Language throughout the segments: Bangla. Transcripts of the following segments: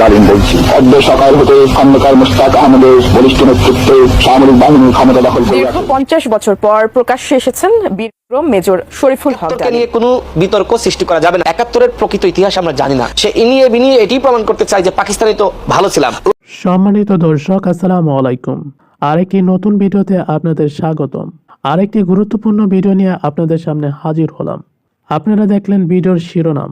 ডালিম বলছি। অদ্য সকাল হতে খন্দকার মুস্তাক আহমেদের বলিষ্ঠ নেতৃত্বে সামরিক বাহিনী ক্ষমতা দখল করে দীর্ঘ পঞ্চাশ বছর পর প্রকাশ্যে এসেছেন মেজর শরীফুল হক নিয়ে কোনো বিতর্ক সৃষ্টি করা যাবে না। একাত্তরের প্রকৃত ইতিহাস আমরা জানি না। সে ইনিয়ে বিনিয়ে এটি প্রমাণ করতে চাই যে পাকিস্তানি তো ভালো ছিলাম। সম্মানিত দর্শক আসসালামু আলাইকুম। আরেকটি নতুন ভিডিওতে আপনাদের স্বাগতম। আরেকটি গুরুত্বপূর্ণ ভিডিও নিয়ে আপনাদের সামনে হাজির হলাম। আপনারা দেখলেন ভিডিওর শিরোনাম।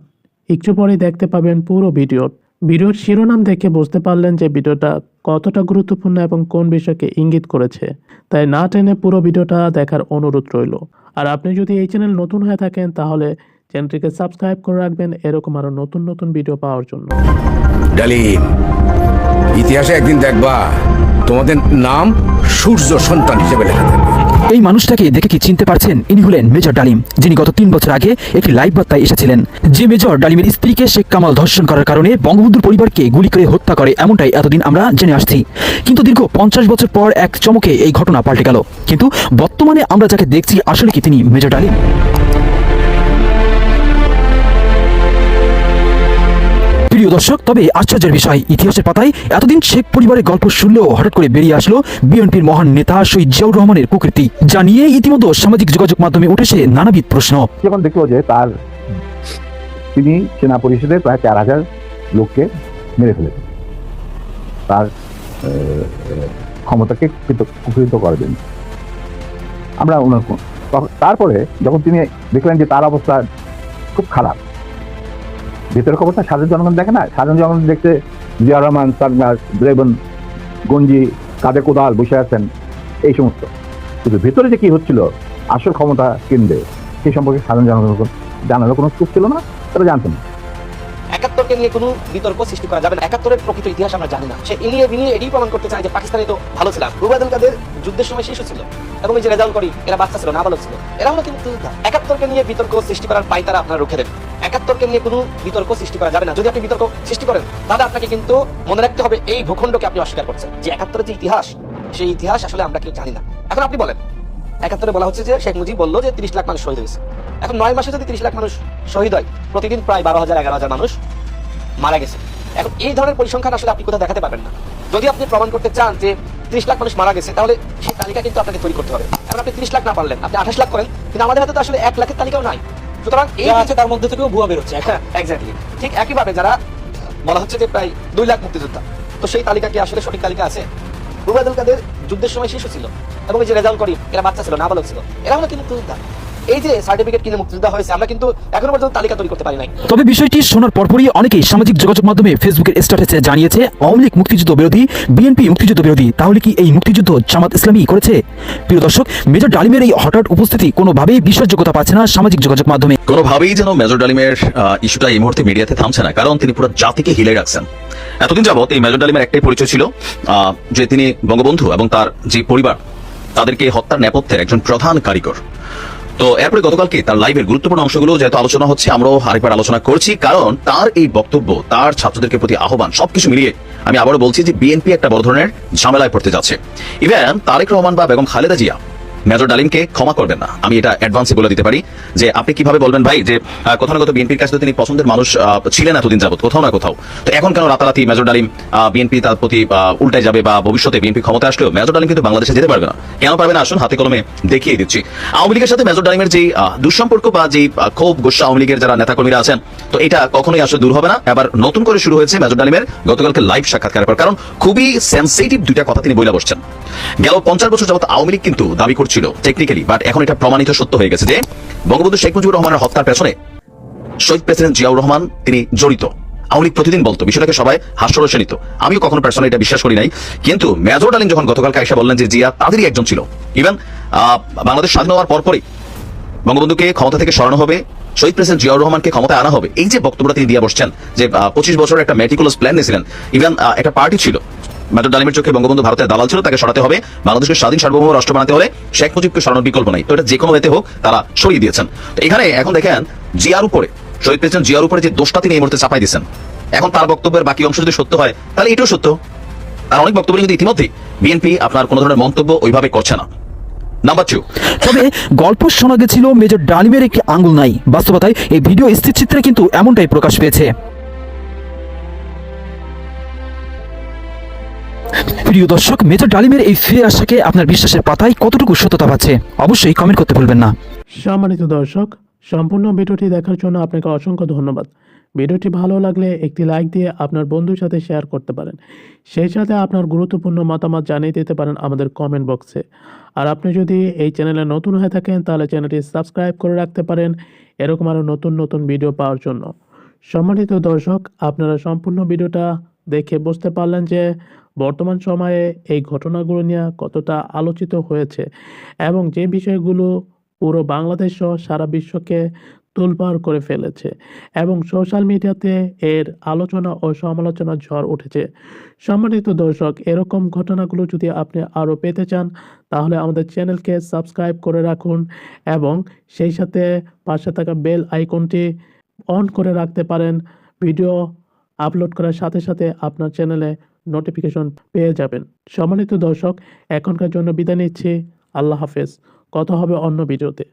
একটু পরে দেখতে পাবেন পুরো ভিডিও ভিডিওর শিরোনাম দেখে বুঝতে পারলেন যে ভিডিওটা কতটা গুরুত্বপূর্ণ এবং কোন বিষয়কে ইঙ্গিত করেছে। তাই না টেনে পুরো ভিডিওটা দেখার অনুরোধ রইল। আর আপনি যদি এই চ্যানেল নতুন হয়ে থাকেন, তাহলে চ্যানেলটিকে সাবস্ক্রাইব করে রাখবেন এরকম আরও নতুন নতুন ভিডিও পাওয়ার জন্য। ডালিম, ইতিহাসে একদিন দেখবা তোমাদের নাম সূর্য সন্তান হিসেবে লেখা থাকবে। এই মানুষটাকে দেখে কি চিনতে পারছেন? ইনি হলেন মেজর ডালিম, যিনি গত তিন বছর আগে একটি লাইভ বার্তায় এসেছিলেন। যে মেজর ডালিমের স্ত্রীকে শেখ কামাল ধর্ষণ করার কারণে বঙ্গবন্ধুর পরিবারকে গুলি করে হত্যা করে, এমনটাই এতদিন আমরা জেনে আসছি। কিন্তু দীর্ঘ পঞ্চাশ বছর পর এক চমকে এই ঘটনা পাল্টে গেল। কিন্তু বর্তমানে আমরা যাকে দেখছি, আসলে কি তিনি মেজর ডালিম? প্রিয় দর্শক, তবে আশ্চর্যের বিষয়, ইতিহাসের পাতায় এতদিন শেখ পরিবারের গল্প শুনলেও হঠাৎ করে বেরিয়ে আসলো বিএনপির মহান নেতা শহীদ জিয়াউর রহমানের কুকৃতি। যা নিয়ে ইতিমধ্যে সামাজিক যোগাযোগ মাধ্যমে উঠেছে নানাবিধ প্রশ্ন। যখন দেখল যে তার তিনি সেনা পরিষদের প্রায় চার হাজার লোককে মেরে ফেলেছেন। তার ক্ষমতাকে কুকৃত করবেন আমরা ওনার তারপরে যখন তিনি দেখলেন যে তার অবস্থা খুব খারাপ ভেতরের খবরটা সাধারণ জনগণ দেখে না? সাধারণ জনগণ দেখতে জিয়া রহমান সাগনার দ্রেবন গঞ্জি, কাদের কোদাল বসে আছেন, এই সমস্ত। কিন্তু ভেতরে যে কি হচ্ছিল, আসল ক্ষমতা কেন্দ্রে সেই সম্পর্কে সাধারণ জনগণ জানারও কোনো সুযোগ ছিল না, তারা জানতেন না। একাত্তরকে নিয়ে কোনো বিতর্ক সৃষ্টি করা যাবে না। একাত্তরের প্রকৃত ইতিহাস আমরা জানি না। সে ইনিয়ে বিনিয়ে এটি প্রমাণ করতে চাই যে পাকিস্তানি তো ভালো ছিলাম। রুবাদুল কাদের যুদ্ধের সময় শিশু ছিল এবং এই যে রেজাল্ট করি এরা বাচ্চা ছিল না ভালো ছিল। এরা হলো কিন্তু। একাত্তরকে নিয়ে বিতর্ক সৃষ্টি করার পাই তারা আপনারা রুখে দেন একাত্তরকে নিয়ে কোনো বিতর্ক সৃষ্টি করা যাবে না। যদি আপনি বিতর্ক সৃষ্টি করেন, তাহলে আপনাকে কিন্তু মনে রাখতে হবে এই ভূখণ্ডকে আপনি অস্বীকার করছেন। যে একাত্তরের যে ইতিহাস, সেই ইতিহাস আসলে আমরা কেউ জানি না। এখন আপনি বলেন, একাত্তরে বলা হচ্ছে যে শেখ মুজিব বলল যে তিরিশ লাখ মানুষ শহীদ হয়েছে। এখন নয় মাসে যদি তিরিশ লাখ মানুষ শহীদ হয়, প্রতিদিন প্রায় বারো হাজার, এগারো হাজার মানুষ মারা গেছে। এখন এই ধরনের পরিসংখ্যান আসলে আপনি কোথাও দেখাতে পারবেন না। যদি আপনি প্রমাণ করতে চান যে ত্রিশ লাখ মানুষ মারা গেছে, তাহলে সেই তালিকা কিন্তু আপনাকে তৈরি করতে হবে। এখন আপনি ত্রিশ লাখ না পারলেন, আপনি আঠাশ লাখ করেন, কিন্তু আমাদের হাতে তো আসলে এক লাখের তালিকাও নাই। সুতরাং এই আছে তার মধ্যে থেকেও ভুয়া বেরোচ্ছে হ্যাঁ এক্স্যাক্টলি ঠিক একইভাবে যারা বলা হচ্ছে যে প্রায় দুই লাখ মুক্তিযোদ্ধা তো সেই তালিকা কি আসলে সঠিক তালিকা আছে? রুবাদুল কাদের যুদ্ধের সময় শিশু ছিল এবং এই যে রেজাল্ট করিম এরা বাচ্চা ছিল না বালক ছিল এরা হলো কি মুক্তিযোদ্ধা? এই যে সার্টিফিকেট কিনে মুক্তিযোদ্ধা হয়েছে আমরা কিন্তু এখনও পর্যন্ত তালিকা তৈরি করতে পারি নাই। তবে বিষয়টি শোনার পরপরই অনেকেই সামাজিক যোগাযোগ মাধ্যমে ফেসবুকের স্ট্যাটাসে জানিয়েছে আওয়ামী লীগ মুক্তিযুদ্ধ বিরোধী বিএনপি মুক্তিযুদ্ধ বিরোধী তাহলে কি এই মুক্তিযুদ্ধ জামাত ইসলামী করেছে? প্রিয় দর্শক মেজর ডালিমের এই হঠাৎ উপস্থিতি কোনোভাবেই বিশ্বাসযোগ্যতা পাচ্ছে না সামাজিক যোগাযোগ মাধ্যমে। কোনোভাবেই যেন মেজর ডালিমের ইস্যুটা এই মুহূর্তে মিডিয়াতে থামছে না কারণ তিনি পুরো জাতিকে হিলে রাখছেন। এতদিন যাবত এই মেজর ডালিমের একটাই পরিচয় ছিল যে তিনি বঙ্গবন্ধু এবং তার যে পরিবার তাদেরকে হত্যার নেপথ্যের একজন প্রধান কারিগর। তো এরপরে গতকালকে তার লাইভের গুরুত্বপূর্ণ অংশগুলো যেহেতু আলোচনা হচ্ছে, আমরাও আরেকবার আলোচনা করছি, কারণ তার এই বক্তব্য, তার ছাত্রদেরকে প্রতি আহ্বান, সবকিছু মিলিয়ে আমি আবারও বলছি যে বিএনপি একটা বড় ধরনের ঝামেলায় পড়তে যাচ্ছে। ইভেন তারেক রহমান বা বেগম খালেদা জিয়া মেজর ডালিমকে ক্ষমা করবেন না। আমি এটা অ্যাডভান্সে বলে দিতে পারি যে আপনি কীভাবে বলবেন ভাই যে কোথাও না কোথাও বিএনপির কাছে তিনি পছন্দের মানুষ ছিলেন এতদিন যাবত কোথাও না কোথাও। তো এখন কেন রাতারাতি মেজর ডালিম বিএনপি তার প্রতি উল্টায় যাবে বা ভবিষ্যতে বিএনপি ক্ষমতা আসলেও মেজর ডালিম কিন্তু বাংলাদেশে যেতে পারবে না। কেন পারবে না? আসুন হাতে কলমে দেখিয়ে দিচ্ছি। আওয়ামী লীগের সাথে মেজর ডালিমের যে দুঃসম্পর্ক বা যে ক্ষোভ গোস্বা আওয়ামী লীগের যারা নেতাকর্মীরা আছেন, তো এটা কখনোই আসলে দূর হবে না। এবার নতুন করে শুরু হয়েছে মেজর ডালিমের গতকালকে লাইভ সাক্ষাৎকারের পর, কারণ খুবই সেন্সিটিভ দুইটা কথা তিনি বইলা বসছেন। গেল পঞ্চাশ বছর যাবত আওয়ামী লীগ কিন্তু দাবি করছিল টেকনিক্যালি বাট এখন এটা প্রমাণিত সত্য হয়ে গেছে যে বঙ্গবন্ধু শেখ মুজিবুর রহমানের হত্যার পেছনে শহীদ প্রেসিডেন্ট জিয়াউর রহমান তিনি জড়িত। আওয়ামী লীগ প্রতিদিন বলতো, বিষয়টাকে সবাই হাস্যরসে নিত আমিও কখনো পার্সোনালি এটা বিশ্বাস করি নাই, কিন্তু মেজর ডালিম যখন গতকাল কাইসা বললেন যে জিয়া তাদেরই একজন ছিল ইভেন বাংলাদেশ স্বাধীন হওয়ার পরপরই বঙ্গবন্ধুকে ক্ষমতা থেকে সরানো হবে, শহীদ প্রেসিডেন্ট জিয়াউর রহমানকে ক্ষমতায় আনা হবে, এই যে বক্তব্যটা তিনি দিয়ে বসছেন যে পঁচিশ বছরের একটা মেটিকুলাস প্ল্যান নিয়েছিলেন ইভেন একটা পার্টি ছিল মেজর ডালিমের চোখে বঙ্গবন্ধু ভারতের দালাল ছিল, তাকে সরাতে হবে। বাংলাদেশকে স্বাধীন সার্বভৌম রাষ্ট্র বানাতে হলে শেখ মুজিবকে সরানোর বিকল্প নাই। তো এটা যে কোনো হোক তারা সরিয়ে দিয়েছেন। তো এখানে এখন দেখেন, জিয়ার উপরে, শহীদ প্রেসিডেন্ট জিয়ার উপরে যে দোষটা তিনি এই মুহূর্তে চাপাই দিয়েছেন। এখন তার বক্তব্যের বাকি অংশ যদি সত্য হয়, তাহলে এটাও সত্য। আর অনেক বক্তব্য কিন্তু ইতিমধ্যে বিএনপি আপনার কোনো ধরনের মন্তব্য ওইভাবে করছে না। নাম্বার তবে গল্প শোনা গেছিল মেজর ডালিমের একটি আঙ্গুল নাই। বাস্তবতায় এই ভিডিও স্থিরচিত্রে কিন্তু এমনটাই প্রকাশ পেয়েছে। প্রিয় দর্শক, মেজর ডালিমের এই ফিরে আসাকে আপনার বিশ্বাসের পাতায় কতটুকু সত্যতা পাচ্ছে, অবশ্যই কমেন্ট করতে ভুলবেন না। সম্মানিত দর্শক, সম্পূর্ণ ভিডিওটি দেখার জন্য আপনাকে অসংখ্য ধন্যবাদ। ভিডিওটি ভালো লাগলে একটি লাইক দিয়ে আপনার বন্ধুর সাথে শেয়ার করতে পারেন। সেই সাথে আপনার গুরুত্বপূর্ণ মতামত জানিয়ে দিতে পারেন আমাদের কমেন্ট বক্সে আর আপনি যদি এই চ্যানেলে নতুন হয়ে থাকেন, তাহলে চ্যানেলটি সাবস্ক্রাইব করে রাখতে পারেন, এরকম আরও নতুন নতুন ভিডিও পাওয়ার জন্য। সম্মানিত দর্শক, আপনারা সম্পূর্ণ ভিডিওটা দেখে বুঝতে পারলেন যে বর্তমান সময়ে এই ঘটনাগুলো নিয়ে কতটা আলোচিত হয়েছে এবং যে বিষয়গুলো পুরো বাংলাদেশ সহ সারা বিশ্বকে তোলপাড় করে ফেলেছে এবং সোশ্যাল মিডিয়াতে এর আলোচনা ও সমালোচনা ঝড় উঠেছে। সম্মানিত দর্শক, এরকম ঘটনাগুলো যদি আপনি আরও পেতে চান, তাহলে আমাদের চ্যানেলকে সাবস্ক্রাইব করে রাখুন এবং সেই সাথে পাশে থাকা বেল আইকনটি অন করে রাখতে পারেন। ভিডিও আপলোড করার সাথে সাথে আপনার চ্যানেলে নোটিফিকেশন পেয়ে যাবেন। সম্মানিত দর্শক, এখনকার জন্য বিদায় নিচ্ছে। আল্লাহ হাফেজ। কথা হবে অন্য ভিডিওতে।